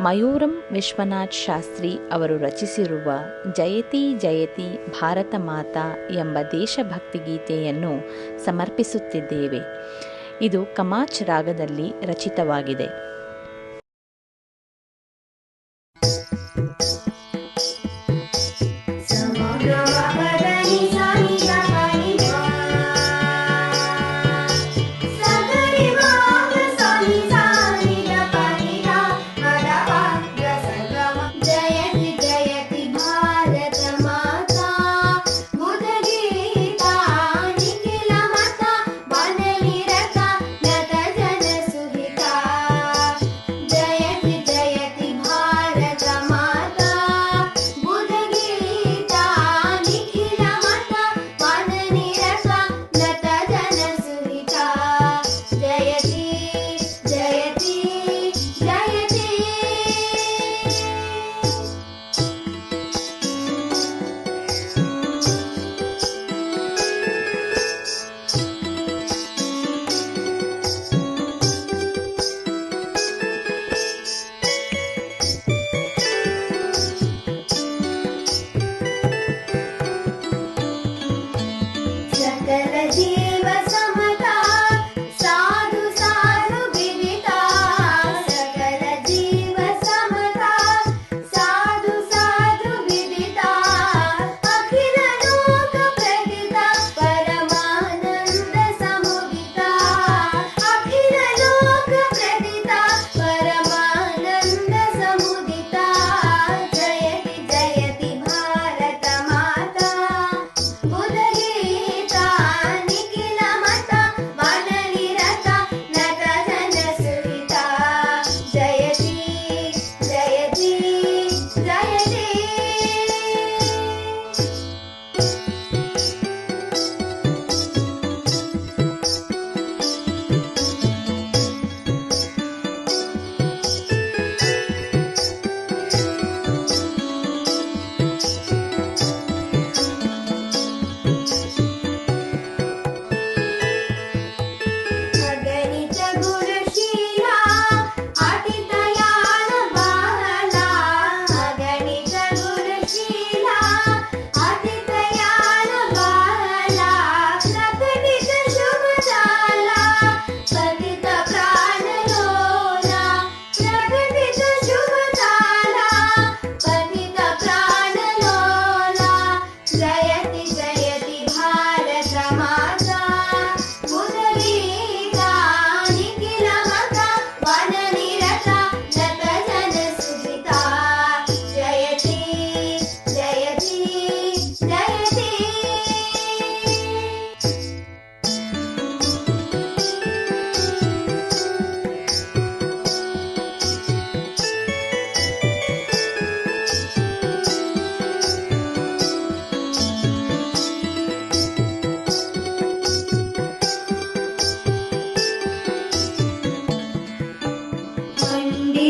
ಮಯೂರಂ ವಿಶ್ವನಾಥ್ ಶಾಸ್ತ್ರಿ ಅವರು ರಚಿಸಿರುವ ಜಯತಿ ಜಯತಿ ಭಾರತ ಮಾತಾ ಎಂಬ ದೇಶಭಕ್ತಿ ಗೀತೆಯನ್ನು ಸಮರ್ಪಿಸುತ್ತಿದ್ದೇವೆ. ಇದು ಕಮಾಚ್ ರಾಗದಲ್ಲಿ ರಚಿತವಾಗಿದೆ. शकल जी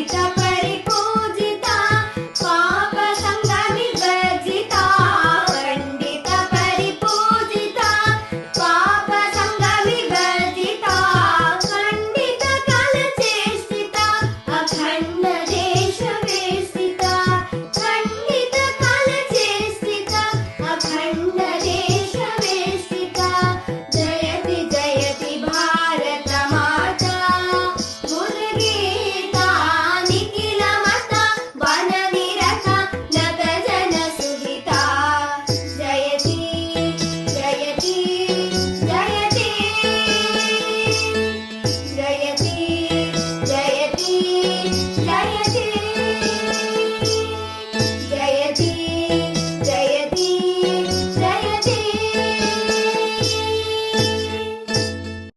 Kita.